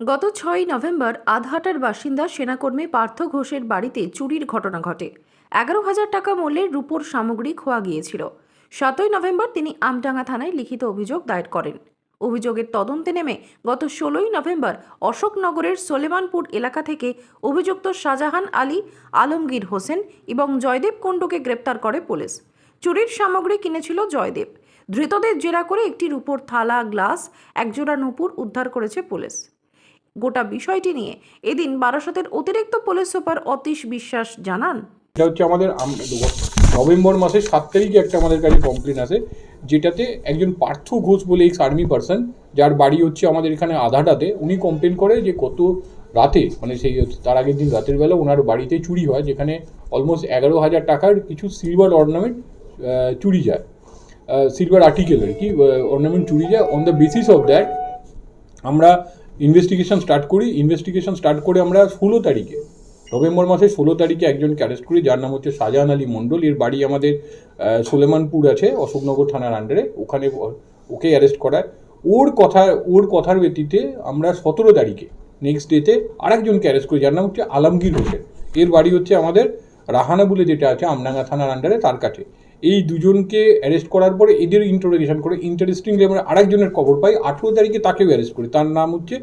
গত ছয়ই নভেম্বর আধহাটার বাসিন্দা সেনাকর্মী পার্থ ঘোষের বাড়িতে চুরির ঘটনা ঘটে। এগারো হাজার টাকা মূল্যের রূপোর সামগ্রী খোয়া গিয়েছিল। সাতই নভেম্বর তিনি আমডাঙ্গা থানায় লিখিত অভিযোগ দায়ের করেন। অভিযোগের তদন্তে নেমে গত ষোলোই নভেম্বর অশোকনগরের সোলেমানপুর এলাকা থেকে অভিযুক্ত শাহজাহান আলী, আলমগীর হোসেন এবং জয়দেব কুণ্ডুকে গ্রেপ্তার করে পুলিশ। চুরির সামগ্রী কিনেছিল জয়দেব। ধৃতদের জেরা করে একটি রূপোর থালা, গ্লাস, একজোড়া নূপুর উদ্ধার করেছে পুলিশ। গোটা বিষয়টি নিয়ে। এদিন বারাসতের অতিরিক্ত পুলিশ সুপার অতীশ বিশ্বাস জানান। এটা হচ্ছে আমাদের নভেম্বর মাসের সাত তারিখে একটা আমাদের কাছে কমপ্লেন আসে, যেটাতে একজন পার্থ ঘোষ বলে এক্স আর্মি পার্সন যার বাড়ি হচ্ছে আমাদের এখানে আধাটাতে, উনি কমপ্লেন করে যে কত রাতে মানে সেই তার আগের দিন রাতের বেলা ওনার বাড়িতে চুরি হয়, যেখানে অলমোস্ট এগারো হাজার টাকার কিছু সিলভার অর্নামেন্ট চুরি যায়। সিলভার আর্টিকেল আর কি অর্নামেন্ট চুরি যায়। On the basis of that আমরা ইনভেস্টিগেশন স্টার্ট করি ইনভেস্টিগেশন স্টার্ট করে আমরা ষোলো তারিখে, নভেম্বর মাসের ষোলো তারিখে একজনকে অ্যারেস্ট করি, যার নাম হচ্ছে শাহজাহান আলী মণ্ডল। এর বাড়ি আমাদের সোলেমানপুর আছে, অশোকনগর থানার আন্ডারে ওখানে ওকে অ্যারেস্ট করায়। ওর কথা, ওর কথার ব্যতীতে আমরা সতেরো তারিখে নেক্সট ডেতে আরেকজনকে অ্যারেস্ট করি, যার নাম হচ্ছে আলমগীর হোসেন। এর বাড়ি হচ্ছে আমাদের রাহানা বলে যেটা আছে, আমডাঙ্গা থানার আন্ডারে তার কাছে। এই দুজনকে অ্যারেস্ট করার পরে এদের ইন্টারোগেশন করে ইন্টারেস্টিংলি আমরা আরেকজনের খবর পাই। আঠেরো তারিখে তাকেও অ্যারেস্ট করি। তার নাম হচ্ছে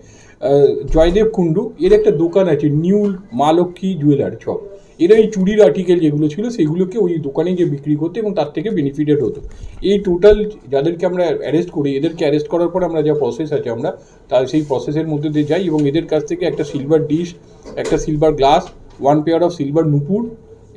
জয়দেব কুণ্ডু। এর একটা দোকান আছে নিউ মা লক্ষ্মী জুয়েলার শপ এরা এই চুরির আর্টিকেল যেগুলো ছিল, সেগুলোকে ওই দোকানে গিয়ে বিক্রি করতো এবং তার থেকে বেনিফিটেড হতো। এই টোটাল যাদেরকে আমরা অ্যারেস্ট করি, এদেরকে অ্যারেস্ট করার পর আমরা যা প্রসেস আছে আমরা তার সেই প্রসেসের মধ্যে দিয়ে যাই এবং এদের কাছ থেকে একটা সিলভার ডিশ একটা silver glass one pair of silver নুপুর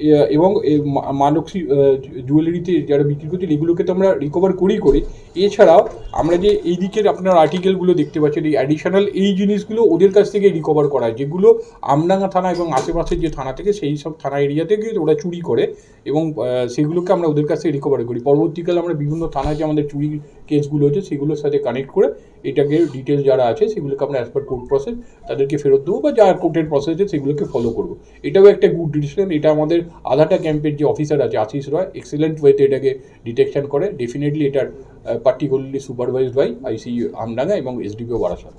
এবং এই মা- মা জুয়েলারিতে যারা বিক্রি করছেন, এগুলোকে তো আমরা রিকভার করি করি। এছাড়াও আমরা যে এই দিকের আপনার আর্টিকেলগুলো দেখতে পাচ্ছেন, এই অ্যাডিশনাল এই জিনিসগুলো ওদের কাছ থেকে রিকভার করা হয়, যেগুলো আমডাঙ্গা থানা এবং আশেপাশের যে থানা থেকে, সেই সব থানা এরিয়া থেকে ওরা চুরি করে এবং সেগুলোকে আমরা ওদের কাছ থেকে রিকভার করি। পরবর্তীকালে আমরা বিভিন্ন থানায় যে আমাদের চুরি কেসগুলো হচ্ছে, সেগুলোর সাথে কানেক্ট করে এটাকে ডিটেল যারা আছে, সেগুলোকে আমরা অ্যাজ পার কোর্ট প্রসেস তাদেরকে ফেরত দেবো বা যা কোর্টের প্রসেস আছে, সেগুলোকে ফলো করব। এটাও একটা গুড ডিসিশন এটা আমাদের আধাটা ক্যাম্পের যে অফিসার আছে, আশিস রয় এক্সেলেন্ট ওয়েতে এটাকে ডিটেকশন করে। ডেফিনেটলি এটার particularly supervised by IC Amdanga এবং এসডিপিও বারাসাত।